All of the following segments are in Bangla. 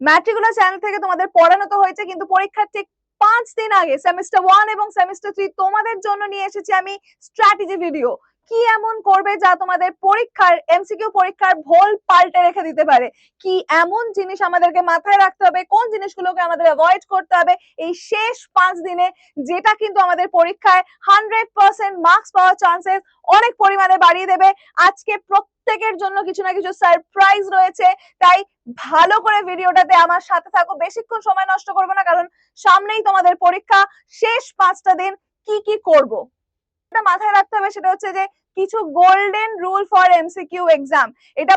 ম্যাট্রিকুলার চ্যানেল থেকে তোমাদের পড়ানো তো হয়েছে, কিন্তু পরীক্ষার ঠিক পাঁচ দিন আগে সেমিস্টার ওয়ান এবং সেমিস্টার থ্রি তোমাদের জন্য নিয়ে এসেছি আমি স্ট্র্যাটেজি ভিডিও কি এমন করবে যা তোমাদের পরীক্ষার এমসিকিউ পরীক্ষার ভোল পাল্টে রেখে দিতে পারে? কি এমন জিনিস আমাদেরকে মাথায় রাখতে হবে? কোন জিনিসগুলোকে আমাদের অ্যাভয়েড করতে হবে? এই শেষ পাঁচ দিনে যেটা কিন্তু আমাদের পরীক্ষায় হান্ড্রেড পার্সেন্ট মার্কস পাওয়ার চান্সেস অনেক পরিমাণে বাড়িয়ে দেবে। আজকে প্রত্যেকের জন্য কিছু না কিছু সারপ্রাইজ রয়েছে। তাই ভালো করে ভিডিওটাতে আমার সাথে থাকো। বেশিক্ষণ সময় নষ্ট করব না, কারণ সামনেই তোমাদের পরীক্ষা। শেষ পাঁচটা দিন কি কি করব? মাথায় রাখতে হবে সেটা হচ্ছে যে, কিছু golden rule for MCQ exam এটা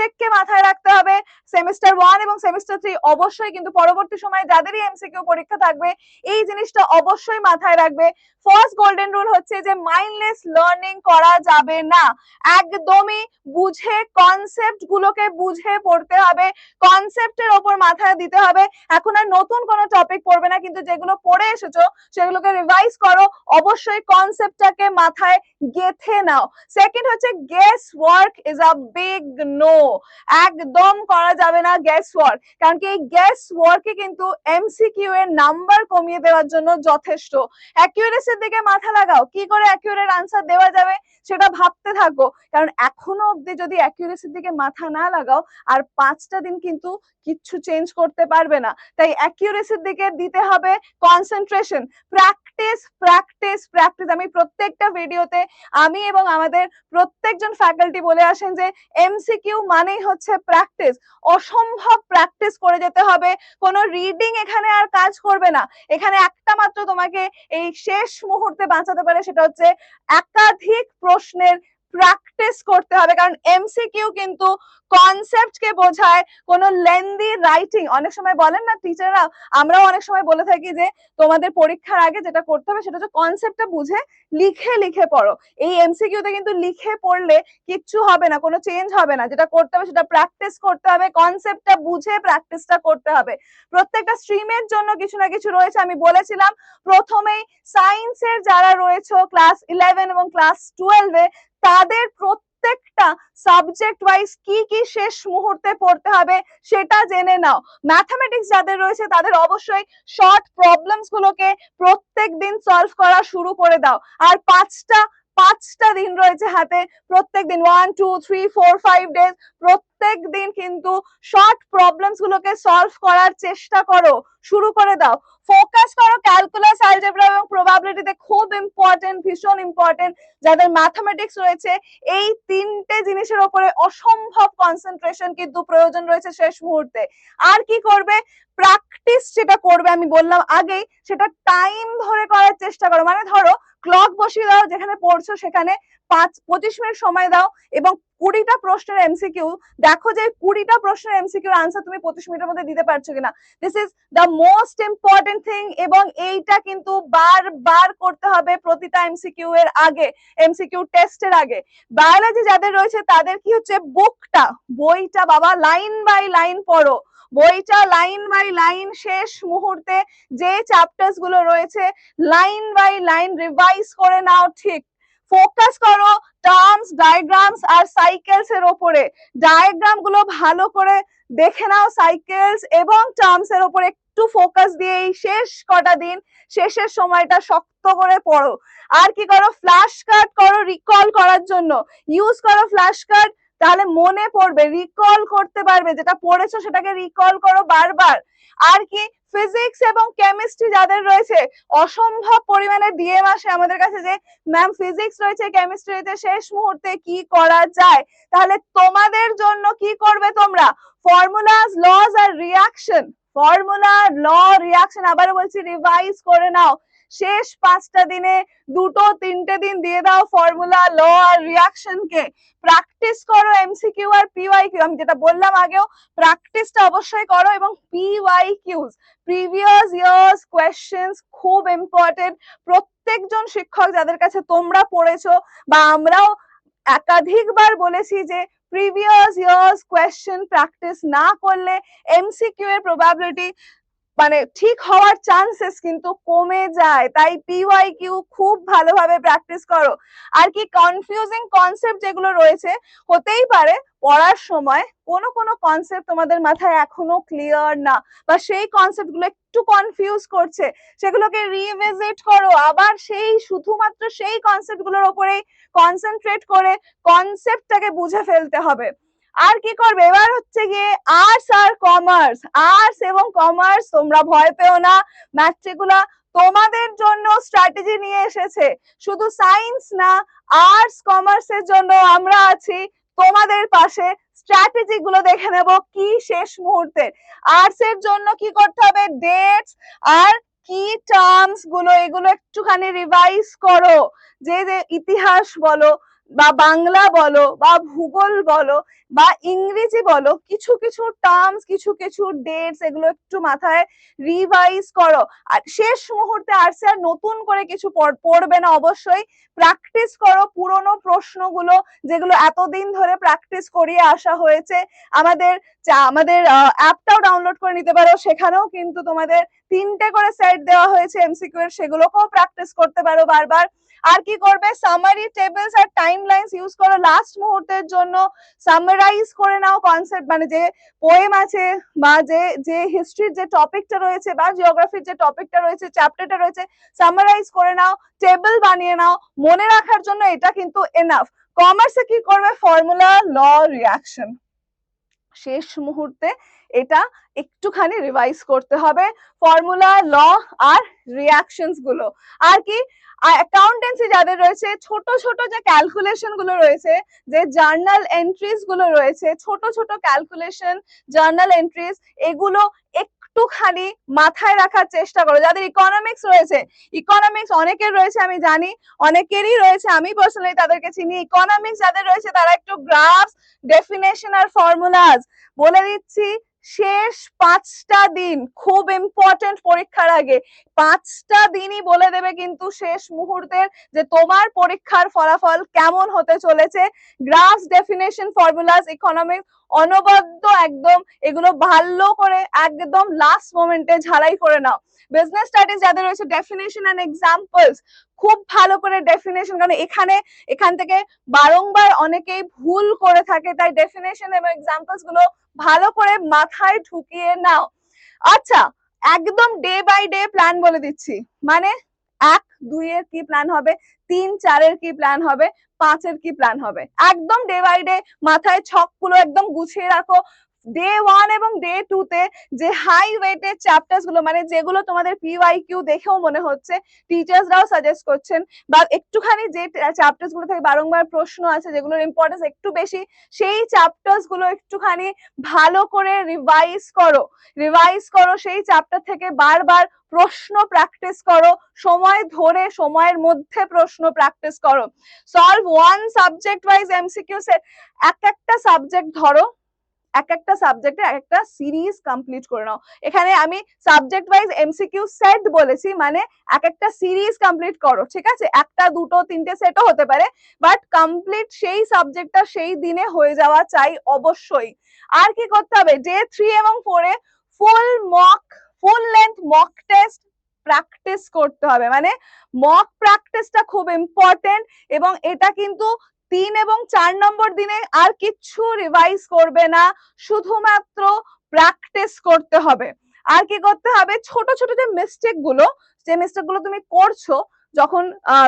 প্রত্যেককে মাথায় রাখতে হবে। সেমিস্টার ওয়ান এবং সেমিস্টার থ্রি অবশ্যই কিন্তু পরবর্তী সময়ে যাদেরই এমসিকিউ পরীক্ষা থাকবে, এই জিনিসটা অবশ্যই মাথায় রাখবে। ফার্স্ট গোল্ডেন রুল হচ্ছে যে মাইন্ডলেস লার্নিং করা যাবে না। একদমই বুঝে কনসেপ্ট গুলোকে বুঝে পড়তে হবে কনসেপ্টের ওপর মাথায় দিতে হবে। এখন আর নতুন কোনো টপিক পড়বে না, কিন্তু যেগুলো পড়ে এসেছ, সেগুলোকে রিভাইজ করো। অবশ্যই কনসেপ্টটাকে মাথায় গেথে নাও। সেকেন্ড হচ্ছে guess work is a big no একদম করা যাবে না গেস ওয়ার্ক কারণ কি এই গেস ওয়ার্কে কিন্তু এমসিকিউ এর নাম্বার কমিয়ে দেওয়ার জন্য যথেষ্ট। অ্যাকিউরেসির দিকে মাথা লাগাও, কি করে অ্যাকিউরেট আনসার দেওয়া যাবে সেটা ভাবতে থাকো। কারণ এখনও অবধি যদি অ্যাকিউরেসির দিকে মাথা না লাগাও, আর পাঁচটা দিন কিন্তু কিচ্ছু চেঞ্জ করতে পারবে না। তাই অ্যাকিউরেসির দিকে দিতে হবে concentration practice practice practice practice আমি প্রত্যেকটা ভিডিওতে আমি এবং আমাদের প্রত্যেকজন ফ্যাকাল্টি বলে আসেন যে এমসিকিউ মানেই হচ্ছে প্র্যাকটিস অসম্ভব প্র্যাকটিস করে যেতে হবে। কোনো রিডিং এখানে আর কাজ করবে না। এখানে একটা মাত্র তোমাকে এই শেষ মুহূর্তে বাঁচাতে পারে সেটা হচ্ছে একাধিক প্রশ্নের প্র্যাকটিস করতে হবে। কারণ এমসিকিউ কিন্তু কনসেপ্ট কে বোঝায় কোনো লেন্দি রাইটিং অনেক সময় বলেন না টিচাররা আমরাও অনেক সময় বলে থাকি যে তোমাদের পরীক্ষার আগে যেটা করতে হবে সেটা হচ্ছে কনসেপ্টটা বুঝে লিখে লিখে পড়ো। এই এমসিকিউতে কিন্তু লিখে পড়লে কিচ্ছু হবে না, কোনো চেঞ্জ হবে না। যেটা করতে হবে সেটা প্র্যাকটিস করতে হবে কনসেপ্টটা বুঝে প্র্যাকটিসটা করতে হবে। প্রত্যেকটা স্ট্রিমের জন্য কিছু না কিছু রয়েছে। আমি বলেছিলাম, প্রথমেই সায়েন্সের যারা রয়েছে ক্লাস ইলেভেন এবং ক্লাস টুয়েলভে তাদের প্রত্যেকটা সাবজেক্ট ওয়াইজ কি কি শেষ মুহূর্তে পড়তে হবে সেটা জেনে নাও। ম্যাথামেটিক্স যাদের রয়েছে তাদের অবশ্যই শর্ট প্রবলেমস গুলোকে প্রত্যেক দিন সলভ করা শুরু করে দাও। আর পাঁচটা পাঁচটা দিন রয়েছে হাতে, প্রত্যেক দিন one two three four five days প্রত্যেক দিন কিন্তু শর্ট প্রবলেমস গুলোকে সলভ করার চেষ্টা করো, শুরু করে দাও। ফোকাস করো ক্যালকুলাস অ্যালজেব্রা এবং প্রবাবিলিটিতে খুব ইম্পর্টেন্ট ভীষণ ইম্পর্টেন্ট যাদের ম্যাথামেটিক্স রয়েছে, এই তিনটে জিনিসের উপরে অসম্ভব কনসেন্ট্রেশন কিন্তু প্রয়োজন রয়েছে শেষ মুহূর্তে। আর কি করবে? প্র্যাকটিস যেটা করবে, আমি বললাম আগেই, সেটা টাইম ধরে করার চেষ্টা করো। মানে ধরো ক্লক বসিয়ে দাও, যেখানে পড়ছো সেখানে পাঁচ, পঁচিশ মিনিট সময় দাও এবং কুড়িটা প্রশ্নের এমসিকিউ দেখো যে কুড়িটা প্রশ্নের এমসিকিউর আনসার তুমি পঁচিশ মিনিটের মধ্যে দিতে পারছ কিনা। This is the most important thing এবং এইটা কিন্তু বারবার করতে হবে প্রতিটা এমসিকিউ এর আগে এমসিকিউ টেস্টের আগে। বায়োলজি যাদের রয়েছে তাদের কি হচ্ছে? বুকটা বইটা বাবা লাইন বাই লাইন পড়ো। বইটা লাইন বাই লাইন শেষ মুহূর্তে যে চ্যাপ্টার্সগুলো রয়েছে, লাইন বাই লাইন রিভাইজ করে নাও ঠিক। ফোকাস করো টার্মস ডায়াগ্রামস আর সাইকেলস এর ওপরে। ডায়াগ্রামগুলো ভালো করে দেখে নাও সাইকেলস এবং টার্মস এর ওপরে। একটু ফোকাস দিয়ে এই শেষ কটা দিন, শেষের সময়টা শক্ত করে পড়ো। আর কি করো? ফ্ল্যাশ কার্ড করো রিকল করার জন্য। ইউজ করো ফ্ল্যাশ কার্ড তাহলে মনে পড়বে রিকল করতে পারবে, যেটা পড়েছো সেটাকে রিকল করো বারবার। আর কি ফিজিক্স এবং কেমিস্ট্রি যাদের রয়েছে, অসম্ভব পরিমাণে ডিএম আসে আমাদের কাছে যে ম্যাম ফিজিক্স রয়েছে কেমিস্ট্রি রয়েছে, শেষ মুহূর্তে কি করা যায়? তাহলে তোমাদের জন্য কি করবে তোমরা? ফর্মুলাস লস আর রিয়াকশন ফর্মুলা ল রিয়াকশন আবার বলছি রিভাইজ করে নাও। শেষ পাঁচটা দিনে দুটো, তিনটে দিন দিয়ে দাও ফর্মুলা ল আর রিয়াকশন কে। প্র্যাকটিস করো এমসিকিউ আর পিওয়াই কিউ আমি যেটা বললাম আগেও প্র্যাকটিসটা অবশ্যই করো এবং P Y Qs previous years questions খুব ইম্পর্টেন্ট প্রত্যেকজন শিক্ষক যাদের কাছে তোমরা পড়েছো বা আমরাও একাধিকবার বলেছি যে প্রিভিয়াস ইয়ার্স কোয়েশ্চেন প্র্যাকটিস না করলে এমসিকিউ এর প্রবাবিলিটি মানে ঠিক হওয়ার চান্সেস কিন্তু কমে যায়। তাই পিওয়াই কিউ খুব ভালোভাবে প্র্যাকটিস করো। আর কি কনফিউজিং কনসেপ্ট যেগুলো রয়েছে, হতেই পারে পড়ার সময় কোনো কোনো কনসেপ্ট তোমাদের মাথায় এখনও ক্লিয়ার না বা সেই কনসেপ্টগুলো একটু কনফিউজ করছে, সেগুলোকে রিভিজিট করো। আবার সেই শুধুমাত্র সেই কনসেপ্টগুলোর উপরেই কনসেন্ট্রেট করে কনসেপ্টটাকে বুঝে ফেলতে হবে। আর কি করবে? এবার হচ্ছে গিয়ে আর্টস আর কমার্স আর্টস এবং কমার্স তোমরা ভয় পেও না। ম্যাট্রিকুলা তোমাদের জন্য স্ট্র্যাটেজি নিয়ে এসেছে। শুধু সায়েন্স না আর্টস কমার্সের জন্য আমরা আছি। তোমাদের পাশে স্ট্র্যাটেজি গুলো দেখে নেব কি শেষ মুহূর্তে। আর্টস এর জন্য কি করতে হবে? ডেটস আর কি টার্মসগুলো, এগুলো একটুখানি রিভাইজ করো। যে যে ইতিহাস বলো বা বাংলা বলো বা ভূগোল বলো বা ইংরেজি বলো, কিছু কিছু টার্মস কিছু কিছু ডেটস এগুলো একটু মাথায় রিভাইজ করো। আর শেষ মুহূর্তে আর নতুন করে কিছু পড়বে না অবশ্যই। প্র্যাকটিস করো পুরনো প্রশ্নগুলো যেগুলো এতদিন ধরে প্র্যাকটিস করিয়ে আসা হয়েছে। আমাদের আমাদের অ্যাপটাও ডাউনলোড করে নিতে পারো। সেখানেও কিন্তু তোমাদের তিনটে করে সেট দেওয়া হয়েছে। এমসিকিউ এর সেগুলোকেও প্র্যাকটিস করতে পারো বারবার। আর কি করবে? সামারি টেবিলস আর টাইম লাইনস ইউজ করো। লাস্ট মুহূর্তের জন্য সামারাইজ করে নাও কনসেপ্ট মানে যে পোয়েম আছে বা যে যে হিস্ট্রির যে টপিকটা রয়েছে বা জিওগ্রাফির যে টপিকটা রয়েছে চ্যাপ্টারটা রয়েছে সামারাইজ করে নাও টেবিল বানিয়ে নাও। মনে রাখার জন্য এটা কিন্তু এনাফ কমার্সে কি করবে? ফর্মুলা ল রিয়াকশন শেষ মুহূর্তে এটা একটুখানি রিভাইজ করতে হবে। ফর্মুলা ল আর রিয়াকশনসগুলো। আর কি অ্যাকাউন্টেন্সি যাদের রয়েছে, ছোট ছোট যে ক্যালকুলেশনগুলো রয়েছে, যে জার্নাল এন্ট্রিজগুলো রয়েছে, ছোট ছোট ক্যালকুলেশন জার্নাল এন্ট্রিজ এগুলো একটুখানি মাথায় রাখার চেষ্টা করো। যাদের ইকোনমিক্স রয়েছে ইকোনমিক্স অনেকের রয়েছে, আমি জানি, অনেকেরই রয়েছে, আমি পার্সোনালি তাদেরকে চিনি। ইকোনমিক্স যাদের রয়েছে, তারা একটু গ্রাফস ডেফিনেশন আর ফর্মুলাস বলে দিচ্ছি। শেষ পাঁচটা দিন, খুব ইম্পর্টেন্ট পরীক্ষার আগে। পাঁচটা দিনই বলে দেবে কিন্তু শেষ মুহূর্তের যে তোমার পরীক্ষার ফলাফল কেমন হতে চলেছে। গ্রাফ ডেফিনেশন ফর্মুলাস ইকোনমিক্স অনবদ্য একদম এগুলো ভালো করে একদম লাস্ট মোমেন্টে ঝালাই করে নাও। বিজনেস স্টাডিজ যাদের রয়েছে ডেফিনেশন এন্ড এক্সাম্পলস খুব ভালো করে ডেফিনেশন কারণ এখানে, এখান থেকে বারংবার অনেকেই ভুল করে থাকে, তাই ডেফিনেশন এবং এক্সাম্পলসগুলো ভালো করে মাথায় ঢুকিয়ে নাও। আচ্ছা একদম ডে বাই ডে প্ল্যান বলে দিচ্ছি। মানে এক, দুইয়ের কি প্ল্যান হবে? তিন, চারের কি প্ল্যান হবে? পাঁচের কি প্ল্যান হবে? একদম ডে বাই ডে মাথায় ছকগুলো একদম গুছিয়ে রাখো। ডে ওয়ান এবং ডে টু তে যে হাই ওয়েটের চ্যাপ্টার্সগুলো মানে যেগুলো তোমাদের পিওয়াই কিউ দেখেও মনে হচ্ছে টিচার্সরাও সাজেস্ট করছেন। বা একটুখানি যে চ্যাপ্টার্সগুলো থেকে বারংবার প্রশ্ন আছে যেগুলোর ইম্পর্টেন্স একটু বেশি, সেই চ্যাপ্টার্সগুলো একটুখানি ভালো করে রিভাইজ করো। রিভাইজ করো, সেই চ্যাপ্টার থেকে বারবার প্রশ্ন প্র্যাকটিস করো, সময় ধরে, সময়ের মধ্যে প্রশ্ন প্র্যাকটিস করো। Solve one subject wise MCQ set এক একটা সাবজেক্ট ধরো। এক একটা সাবজেক্টে এক একটা সিরিজ কমপ্লিট করে নাও। এখানে আমি সাবজেক্ট ওয়াইজ এমসিকিউ সেট বলেছি মানে এক একটা সিরিজ কমপ্লিট করো, ঠিক আছে? একটা, দুটো, তিনটে সেটও হতে পারে বাট কমপ্লিট সেই সাবজেক্টটা সেই দিনে হয়ে যাওয়া চাই অবশ্যই। আর কি করতে হবে? ডে থ্রি এবং ফোরে full mock full length mock test practice করতে হবে। মানে মক প্র্যাকটিসটা খুব ইম্পর্টেন্ট এবং এটা কিন্তু তিন এবং চার নম্বর দিনে আর কিচ্ছু রিভাইজ করবে না, শুধুমাত্র প্র্যাকটিস করতে হবে। আর কি করতে হবে? ছোট ছোট যে মিস্টেকগুলো, যে মিস্টেকগুলো তুমি করছ, যখন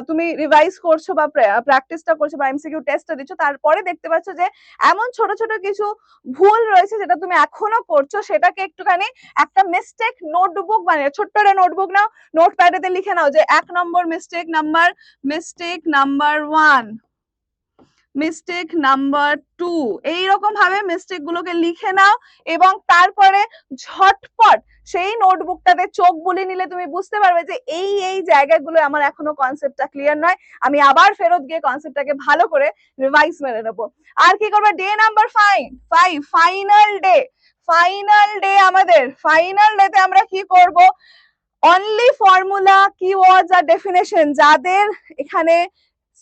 তুমি রিভাইজ করছ বা প্র্যাকটিসটা করছ বা এমসিকিউ টেস্টটা দিচ্ছ, তারপরে দেখতে পাচ্ছ যে এমন ছোট ছোট কিছু ভুল রয়েছে যেটা তুমি এখনও করছ, সেটাকে একটুখানি একটা মিস্টেক নোটবুক বানিয়ে, ছোট্ট একটা নোটবুক নাও নোট প্যাডেতে লিখে নাও যে এক নম্বর mistake number mistake number one mistake number two এইরকম ভাবে মিস্টেক গুলোকে লিখে নাও এবং তারপরে ঝটপট সেই নোটবুকটাতে চোখ বুলিয়ে নিলে তুমি বুঝতে পারবে যে এই এই জায়গাগুলো আমার এখনও কনসেপ্টটা ক্লিয়ার নয়। আমি আবার ফেরত গিয়ে কনসেপ্টটাকে ভালো করে রিভাইজ মেরে নেব। আর কি করবে? Day number five five final day final day আমাদের ফাইনাল ডেতে আমরা কি করব? অনলি ফর্মুলা কিওয়ার্ডস আর ডেফিনেশন যাদের এখানে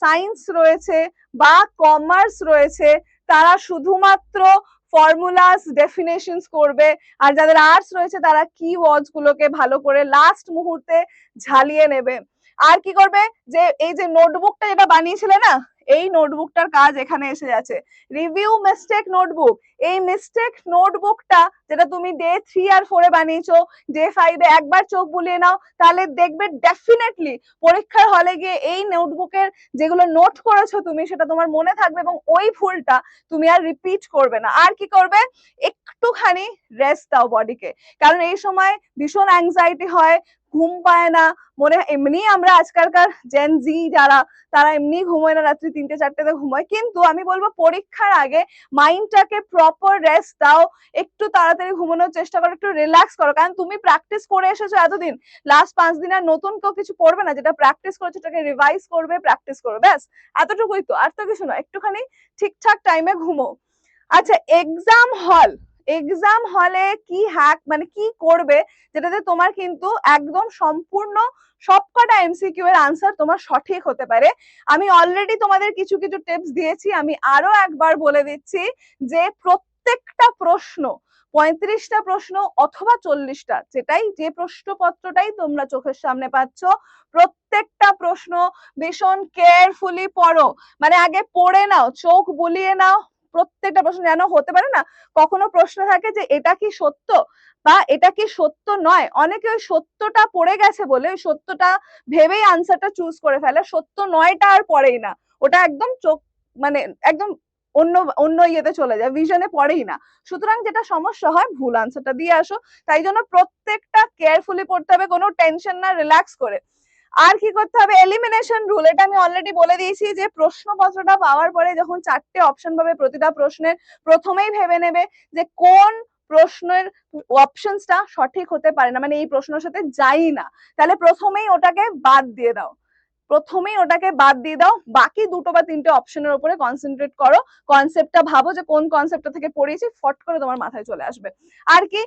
সায়েন্স রয়েছে বা কমার্স রয়েছে, তারা শুধুমাত্র ফর্মুলাস ডেফিনেশনস করবে। আর যাদের আর্টস রয়েছে, তারা কি ওয়ার্ডস গুলোকে ভালো করে লাস্ট মুহূর্তে ঝালিয়ে নেবে। আর কি করবে? যে, এই যে নোটবুকটা যেটা বানিয়েছিলে না? এই নোটবুকটার কাজ এখানে এসে যাচ্ছে। Review mistake notebook. এই মিস্টেক নোটবুকটা যেটা তুমি ডে থ্রি আর ফোরে বানিয়েছো ডে ফাইভে একবার চোখ বুলিয়ে নাও, তাহলে দেখবে ডেফিনেটলি পরীক্ষার হলে গিয়ে এই নোটবুকের যেগুলো নোট করেছ তুমি, সেটা তোমার মনে থাকবে এবং ওই ভুলটা তুমি আর রিপিট করবে না। আর কি করবে? একটুখানি রেস্ট দাও বডিকে কারণ এই সময় ভীষণ অ্যাংজাইটি হয় ঘুম পায় না। মনে এমনি আমরা আজকালকার জেন জি যারা, তারা এমনি ঘুমোয় না, রাত্রি তিনটে, চারটেতে ঘুমোয়। কিন্তু আমি বলব পরীক্ষার আগে মাইন্ডটাকে প্রপার রেস্ট দাও। একটু তাড়াতাড়ি ঘুমানোর চেষ্টা করো, একটু রিল্যাক্স করো। কারণ তুমি প্র্যাকটিস করে এসেছ এতদিন। লাস্ট পাঁচ দিন আর নতুন কেউ কিছু পড়বে না। যেটা প্র্যাকটিস করেছ, সেটাকে রিভাইজ করবে প্র্যাকটিস করবে। ব্যাস, এতটুকুই তো। আর তো কিছু না একটুখানি ঠিকঠাক টাইমে ঘুমো। আচ্ছা এক্সাম হল এক্সাম হলে কি হ্যাক মানে কি করবে যেটাতে তোমার কিন্তু একদম সম্পূর্ণ সবকটা এমসিকিউ এর আনসার তোমার সঠিক হতে পারে। আমি অলরেডি তোমাদের কিছু কিছু টিপস দিয়েছি। আমি আরও একবার বলে দিচ্ছি যে প্রত্যেকটা প্রশ্ন, পঁয়ত্রিশটা প্রশ্ন অথবা চল্লিশটা, যেটাই যে প্রশ্নপত্রটাই তোমরা চোখের সামনে পাচ্ছ, প্রত্যেকটা প্রশ্ন ভীষণ কেয়ারফুলি পড়ো। মানে আগে পড়ে নাও, চোখ বুলিয়ে নাও প্রত্যেকটা প্রশ্ন যেন হতে পারে না, কখনো প্রশ্ন থাকে যে এটা কি সত্য বা এটা কি সত্য নয়? অনেকে ওই সত্যটা পড়ে গেছে বলে, ওই সত্যটা ভেবেই আনসারটা চুজ করে ফেলে, সত্য নয়টা আর পড়েই না। ওটা একদম চোখ মানে একদম অন্য অন্য ইয়েতে চলে যায় ভিশনে পড়েই না। সুতরাং যেটা সমস্যা হয়, ভুল আনসারটা দিয়ে আসো। তাই জন্য প্রত্যেকটা কেয়ারফুলি পড়তে হবে, কোনো টেনশন না রিল্যাক্স করে। আর কি করতে হবে? এলিমিনেশন রুল এটা আমি অলরেডি বলে দিয়েছি যে প্রশ্নপত্রটা পাওয়ার পরে যখন চারটে অপশন পাবে প্রতিটা প্রশ্নের, প্রথমেই ভেবে নেবে যে কোন প্রশ্নের অপশনসটা সঠিক হতে পারে না। মানে এই প্রশ্নের সাথে যাই না। তাহলে প্রথমেই ওটাকে বাদ দিয়ে দাও। প্রথমেই ওটাকে বাদ দিয়ে দাও। বাকি দুটো বা তিনটে অপশনের উপরে কনসেন্ট্রেট করো। কনসেপ্টটা ভাবো যে কোন কনসেপ্টটা থেকে পড়িয়েছি, ফট করে তোমার মাথায় চলে আসবে। আর কি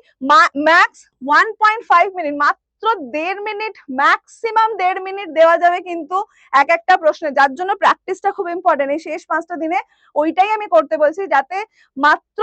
max one point five minute মাত্র দেড় মিনিট ম্যাক্সিমাম দেড় মিনিট দেওয়া যাবে কিন্তু এক একটা প্রশ্নে। যার জন্য প্র্যাকটিসটা খুব ইম্পর্টেন্ট এই শেষ পাঁচটা দিনে ওইটাই আমি করতে বলছি যাতে মাত্র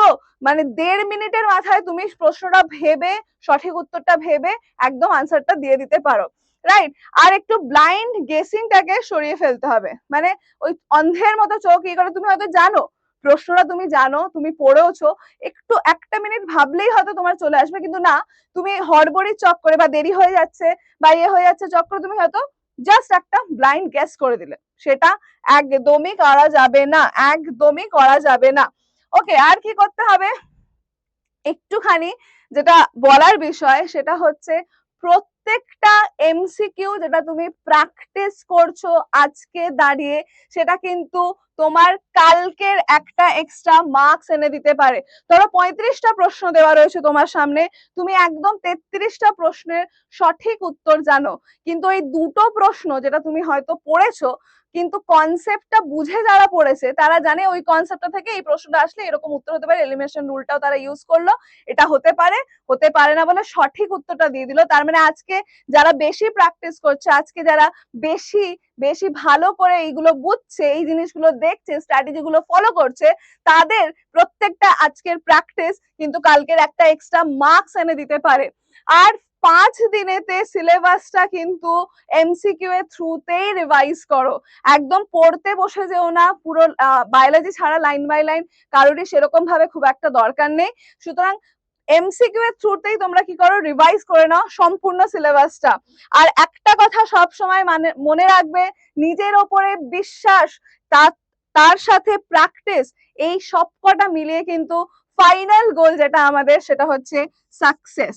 মানে দেড় মিনিটের মাথায় তুমি প্রশ্নটা ভেবে, সঠিক উত্তরটা ভেবে একদম আনসারটা দিয়ে দিতে পারো। রাইট আর একটু ব্লাইন্ড গেসিংটাকে সরিয়ে ফেলতে হবে। মানে ওই অন্ধের মতো চোখ ই করে তুমি হয়তো জানো প্রশ্নটা তুমি জানো, তুমি পড়েওছো, একটু একটা মিনিট ভাবলেই হয়তো তোমার চলে আসবে, কিন্তু না, তুমি হড়বড়ি চক করে বা দেরি হয়ে যাচ্ছে বা ইয়ে হয়ে যাচ্ছে চক করে তুমি হয়তো জাস্ট একটা ব্লাইন্ড গ্যাস করে দিলে। সেটা একদমই করা যাবে না, একদমই করা যাবে না। ওকে আর কি করতে হবে? একটুখানি যেটা বলার বিষয়, সেটা হচ্ছে প্রত্যেকটা এমসিকিউ যেটা তুমি প্র্যাকটিস করছ আজকে দাঁড়িয়ে, সেটা কিন্তু তোমার কালকের একটা এক্সট্রা মার্কস এনে দিতে পারে। ধরো পঁয়ত্রিশটা প্রশ্ন দেওয়া রয়েছে তোমার সামনে, তুমি একদম তেত্রিশটা প্রশ্নের সঠিক উত্তর জানো। কিন্তু এই দুটো প্রশ্ন যেটা তুমি হয়তো পড়েছো কিন্তু কনসেপ্টটা বুঝে যারা পড়েছে, তারা জানে ওই কনসেপ্টটা থেকে এই প্রশ্নটা আসলে এরকম উত্তর হতে পারে। এলিমিনেশন রুলটাও তারা ইউজ করল। এটা হতে পারে হতে পারে না বলে সঠিক উত্তরটা দিয়ে দিল। তার মানে আজকে যারা বেশি প্র্যাকটিস করছে, আজকে যারা বেশি বেশি ভালো করে এইগুলো বুঝছে, এই জিনিসগুলো দেখছে স্ট্র্যাটেজি গুলো ফলো করছে, তাদের প্রত্যেকটা আজকের প্র্যাকটিস কিন্তু কালকের একটা এক্সট্রা মার্কস এনে দিতে পারে। আর পাঁচ দিনেতে সিলেবাসটা কিন্তু এমসিকিউ এর থ্রুতেই রিভাইজ করো। একদম পড়তে বসে যেও না, পুরো বায়োলজি ছাড়া লাইন বাই লাইন কারোরই সেরকম ভাবে খুব একটা দরকার নেই। সুতরাং এমসিকিউ এর থ্রুতেই তোমরা কি করো রিভাইজ করে নাও সম্পূর্ণ সিলেবাসটা। আর একটা কথা সব সময় মানে মনে রাখবে, নিজের ওপরে বিশ্বাস তার তার সাথে প্র্যাকটিস এই সবকটা মিলিয়ে কিন্তু ফাইনাল গোল যেটা আমাদের সেটা হচ্ছে সাকসেস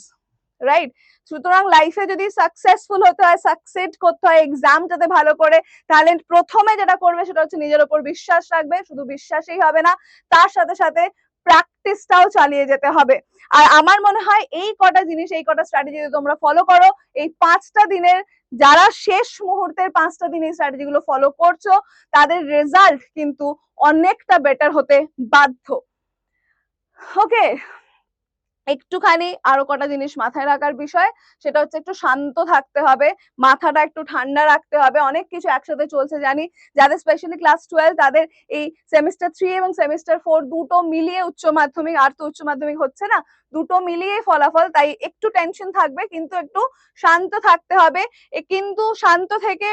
রাইট সুতরাং লাইফে যদি সাকসেসফুল হতে হয় সাকসেড করতে হয় এক্সামটাতে ভালো করে, তাহলে প্রথমে যেটা করবে সেটা হচ্ছে নিজের ওপর বিশ্বাস রাখবে, শুধু বিশ্বাসই হবে না, তার সাথে সাথে প্র্যাকটিসটাও চালিয়ে যেতে হবে। আর আমার মনে হয় এই কটা জিনিস, এই কটা স্ট্র্যাটেজি যদি তোমরা ফলো করো। এই পাঁচটা দিনের, যারা শেষ মুহূর্তের পাঁচটা দিন এই স্ট্র্যাটেজি গুলো ফলো করছ, তাদের রেজাল্ট কিন্তু অনেকটা বেটার হতে বাধ্য। ওকে একটুখানি আরও কটা জিনিস মাথায় রাখার বিষয়, সেটা হচ্ছে একটু শান্ত থাকতে হবে, মাথাটা একটু ঠান্ডা রাখতে হবে, অনেক কিছু একসাথে চলছে জানি, যাদের স্পেশালি ক্লাস টুয়েলভ তাদের এই সেমিস্টার থ্রি এবং সেমিস্টার ফোর দুটো মিলিয়ে উচ্চ মাধ্যমিক, আর তো উচ্চ মাধ্যমিক হচ্ছে না, দুটো মিলিয়ে ফলাফল, তাই একটু টেনশন থাকবে, কিন্তু একটু শান্ত থাকতে হবে কিন্তু শান্ত থেকে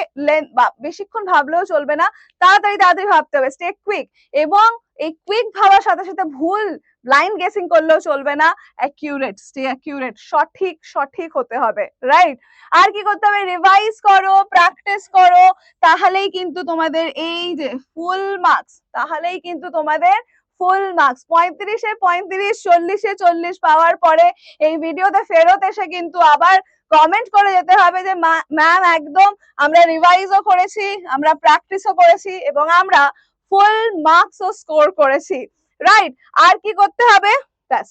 বেশিক্ষণ ভাবলেও চলবে না, তাড়াতাড়ি তাড়াতাড়ি ভাবতে হবে স্টে কুইক এবং এই কুইক ভাবার সাথে সাথে ভুল ব্লাইন্ড গেসিং করলেও চলবে না। অ্যাকিউরেট স্টে অ্যাকিউরেট সঠিক সঠিক হতে হবে রাইট আর কি করতে হবে? রিভাইজ করো প্র্যাকটিস করো, তাহলেই কিন্তু তোমাদের এই যে ফুল মার্কস তাহলেই কিন্তু তোমাদের ফুল মার্কস পঁয়ত্রিশে পঁয়ত্রিশ, চল্লিশে চল্লিশ পাওয়ার পরে এই ভিডিওতে ফেরত এসে কিন্তু আবার কমেন্ট করে যেতে হবে যে ম্যাম একদম আমরা রিভাইজও করেছি, আমরা প্র্যাকটিসও করেছি এবং আমরা ফুল মার্কসও স্কোর করেছি। রাইট আর কি করতে হবে? ব্যাস।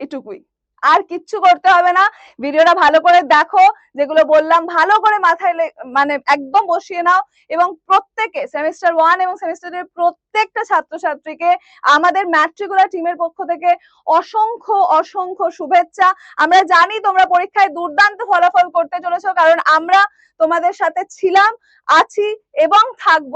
এটুকুই। আর কিচ্ছু করতে হবে না। ভিডিওটা ভালো করে দেখো। যেগুলো বললাম, ভালো করে মাথায় মানে একদম বসিয়ে নাও। এবং প্রত্যেকে সেমিস্টার ওয়ান এবং সেমিস্টার টু প্রত্যেকটা ছাত্রছাত্রীকে, আমাদের ম্যাট্রিকুলার টিমের পক্ষ থেকে অসংখ্য অসংখ্য শুভেচ্ছা। আমরা জানি তোমরা পরীক্ষায় দুর্দান্ত ফলাফল করতে চলেছো, কারণ আমরা তোমাদের সাথে ছিলাম, আছি এবং থাকব।